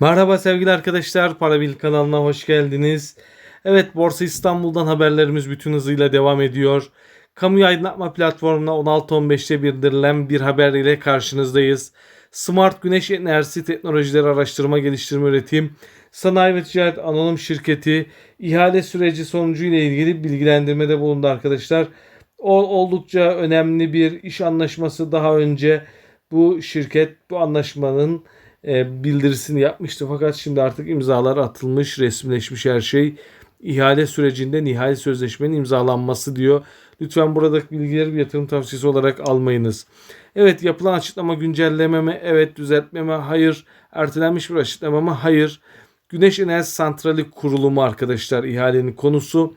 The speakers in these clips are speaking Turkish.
Merhaba sevgili arkadaşlar, Parabil kanalına hoş geldiniz. Evet, Borsa İstanbul'dan haberlerimiz bütün hızıyla devam ediyor. Kamuyu aydınlatma platformuna 16.15'te bildirilen bir haber ile karşınızdayız. Smart Güneş Enerjisi Teknolojileri Araştırma Geliştirme Üretim Sanayi ve Ticaret Anonim Şirketi ihale süreci sonucu ile ilgili bilgilendirmede bulundu arkadaşlar. O oldukça önemli bir iş anlaşması daha önce bu şirket bu anlaşmanın bildirisini yapmıştı. Fakat şimdi artık imzalar atılmış, resmileşmiş her şey. İhale sürecinde nihai sözleşmenin imzalanması diyor. Lütfen buradaki bilgileri bir yatırım tavsiyesi olarak almayınız. Evet yapılan açıklama güncelleme mi? Evet düzeltme mi? Hayır. Ertelenmiş bir açıklama mı? Hayır. Güneş Enerji Santrali kurulumu arkadaşlar ihalenin konusu.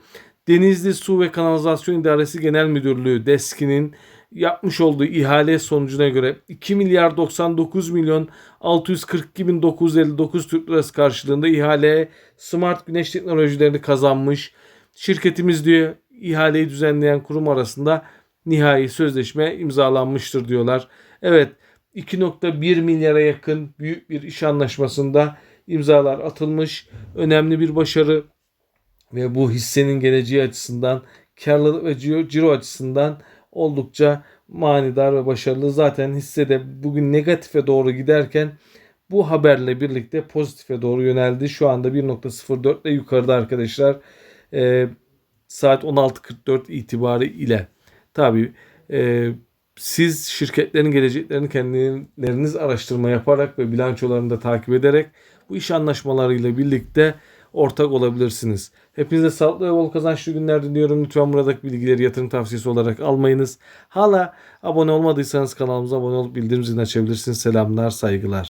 Denizli Su ve Kanalizasyon İdaresi Genel Müdürlüğü DESKİ'nin yapmış olduğu ihale sonucuna göre 2 milyar 99 milyon 642 bin 959 Türk lirası karşılığında ihaleye smart güneş teknolojilerini kazanmış. Şirketimiz diyor ihaleyi düzenleyen kurum arasında nihai sözleşme imzalanmıştır diyorlar. Evet 2.1 milyara yakın büyük bir iş anlaşmasında imzalar atılmış. Önemli bir başarı ve bu hissenin geleceği açısından karlılık ve ciro açısından oldukça manidar ve başarılı. Zaten hissede bugün negatife doğru giderken bu haberle birlikte pozitife doğru yöneldi. Şu anda 1.04 ile yukarıda arkadaşlar. Ee, saat 16.44 itibarı ile. Tabii e, siz şirketlerin geleceklerini kendileriniz araştırma yaparak ve bilançolarını da takip ederek bu iş anlaşmalarıyla birlikte ortak olabilirsiniz. Hepinize sağlıklı ve bol kazançlı günler diliyorum. Lütfen buradaki bilgileri yatırım tavsiyesi olarak almayınız. Hala abone olmadıysanız kanalımıza abone olup bildirim zilini açabilirsiniz. Selamlar, saygılar.